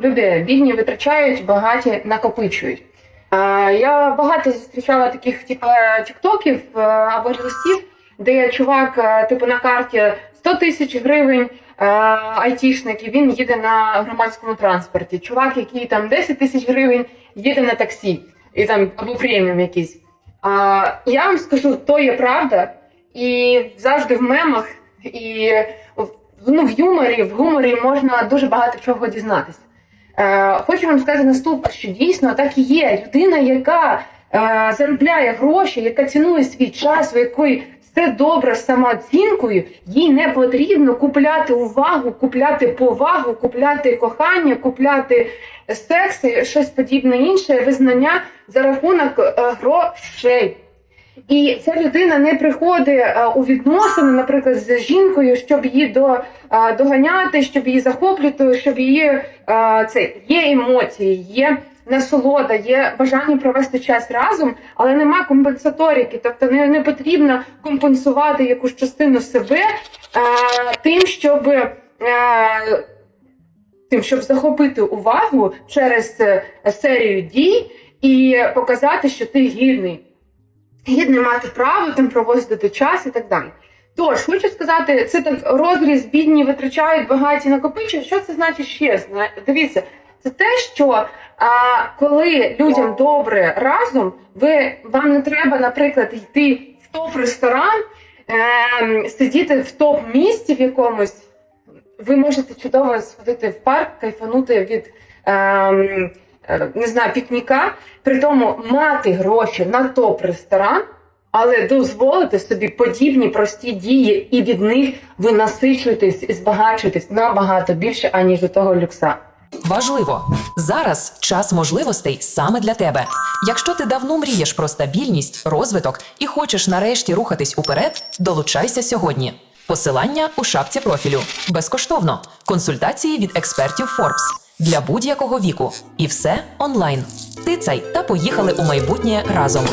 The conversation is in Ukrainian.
люди бідні витрачають, багаті накопичують. Я багато зустрічала таких типу, тіктоків е, або рілстів, де чувак, е, типу, на карті 100 тисяч гривень, е, айтішник, і він їде на громадському транспорті. Чувак, який там 10 тисяч гривень, їде на таксі, і там або преміум якийсь. А, я вам скажу, то є правда, і завжди в мемах, і ну, в юморі, в гуморі можна дуже багато чого дізнатися. Хочу вам сказати наступне, що дійсно так і є. Людина, яка е, заробляє гроші, яка цінує свій час, у якої все добре з самооцінкою, їй не потрібно купляти увагу, купляти повагу, купляти кохання, купляти секс і щось подібне інше, визнання за рахунок е, грошей. І ця людина не приходить е, у відносини, наприклад, з жінкою, щоб її до, е, доганяти, щоб її захоплювати, щоб її е, це є емоції, є насолода, є бажання провести час разом, але нема компенсаторики. Тобто не, не потрібно компенсувати якусь частину себе тим, щоб. Тим, щоб захопити увагу через серію дій і показати, що ти гідний гідний мати право там проводити час і так далі. Тож хочу сказати, це так розріз бідні витрачають, багаті накопичують. Що це значить ще? Дивіться, це те, що а, коли людям добре разом, ви вам не треба, наприклад, йти в топ-ресторан, ем, сидіти в топ-місці в якомусь. Ви можете чудово сходити в парк, кайфанути від е, не знаю, пікніка, при тому мати гроші на топ-ресторан, але дозволити собі подібні прості дії, і від них ви насичуєтесь і збагачуєтесь набагато більше, аніж до того люкса. Важливо зараз час можливостей саме для тебе. Якщо ти давно мрієш про стабільність, розвиток і хочеш нарешті рухатись уперед, долучайся сьогодні. Посилання у шапці профілю безкоштовно. Консультації від експертів Forbes для будь-якого віку. І все онлайн. Тицай та поїхали у майбутнє разом.